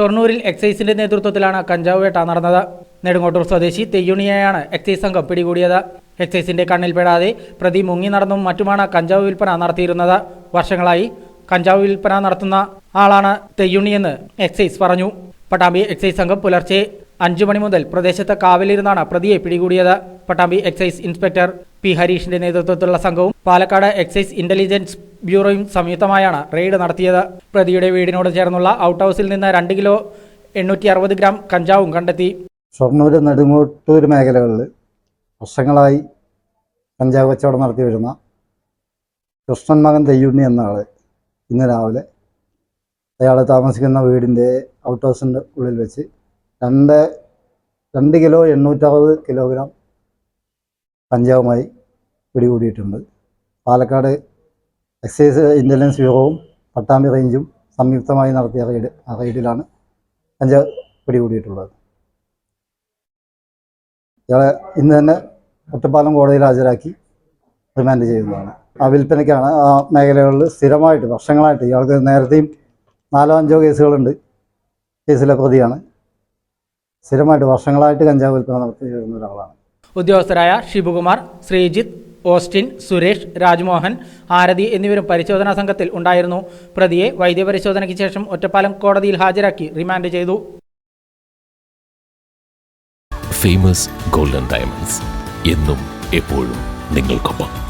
ഷൊർണൂരിൽ എക്സൈസിന്റെ നേതൃത്വത്തിലാണ് കഞ്ചാവ് വേട്ട നടന്നത്. നെടുങ്ങോട്ടൂർ സ്വദേശി തെയ്യുണിയെയാണ് എക്സൈസ് സംഘം പിടികൂടിയത്. എക്സൈസിന്റെ കണ്ണിൽപ്പെടാതെ പ്രതി മുങ്ങി നടന്നും മറ്റുമാണ് കഞ്ചാവ് വിൽപ്പന നടത്തിയിരുന്നത്. വർഷങ്ങളായി കഞ്ചാവ് വിൽപ്പന നടത്തുന്ന ആളാണ് തെയ്യുണിയെന്ന് എക്സൈസ് പറഞ്ഞു. പട്ടാമ്പി എക്സൈസ് സംഘം പുലർച്ചെ അഞ്ചു മണി മുതൽ പ്രദേശത്ത് കാവലിരുന്നാണ് പ്രതിയെ പിടികൂടിയത്. പട്ടാമ്പി എക്സൈസ് ഇൻസ്പെക്ടർ പി ഹരീഷിന്റെ നേതൃത്വത്തിലുള്ള സംഘവും പാലക്കാട് എക്സൈസ് ഇന്റലിജൻസ് ബ്യൂറോയും സംയുക്തമായാണ് റെയ്ഡ് നടത്തിയത്. പ്രതിയുടെ വീടിനോട് ചേർന്നുള്ള ഔട്ട് ഹൗസിൽ നിന്ന് രണ്ട് കിലോ എണ്ണൂറ്റി അറുപത് ഗ്രാം കഞ്ചാവും കണ്ടെത്തി. ഷൊർണൂർ നെടുങ്ങോട്ടൂർ മേഖലകളിൽ വർഷങ്ങളായി കഞ്ചാവ് കച്ചവടം നടത്തി വരുന്ന കൃഷ്ണൻ മകൻ തെയ്യുണ്ണി എന്ന ആൾ ഇന്ന് രാവിലെ അയാൾ താമസിക്കുന്ന വീടിന്റെ ഔട്ട് ഹൗസിന്റെ ഉള്ളിൽ വെച്ച് രണ്ട് രണ്ട് കിലോ എണ്ണൂറ്ററുപത് കിലോഗ്രാം കഞ്ചാവുമായി പിടികൂടിയിട്ടുണ്ട്. പാലക്കാട് എക്സൈസ് ഇന്റലിജൻസ് ബ്യൂറോവും പട്ടാമ്പി റേഞ്ചും സംയുക്തമായി നടത്തിയ റെയ്ഡ് ആ റെയ്ഡിലാണ് കഞ്ചാവ് പിടികൂടിയിട്ടുള്ളത്. ഇയാളെ ഇന്ന് തന്നെ ഒറ്റപ്പാലം കോടതിയിൽ ഹാജരാക്കി റിമാൻഡ് ചെയ്യുന്നതാണ്. ആ വിൽപ്പനയ്ക്കാണ് ആ മേഖലകളിൽ സ്ഥിരമായിട്ട് വർഷങ്ങളായിട്ട് ഇയാൾക്ക് നേരത്തെയും നാലോ അഞ്ചോ കേസുകളുണ്ട്. കേസിലെ പ്രതിയാണ്. സ്ഥിരമായിട്ട് വർഷങ്ങളായിട്ട് കഞ്ചാവ് വിൽപ്പന നടത്തി വരുന്ന ഒരാളാണ്. ഉദ്യോഗസ്ഥരായ ഷിബുകുമാർ ശ്രീജിത്ത് ഓസ്റ്റിൻ സുരേഷ് രാജ്മോഹൻ ആരതി എന്നിവരും പരിശോധനാ സംഘത്തിൽ ഉണ്ടായിരുന്നു. പ്രതിയെ വൈദ്യപരിശോധനയ്ക്ക് ശേഷം ഒറ്റപ്പാലം കോടതിയിൽ ഹാജരാക്കി റിമാൻഡ് ചെയ്തു. Famous golden diamonds. എന്നും എപ്പോഴും നിങ്ങൾക്കൊപ്പം.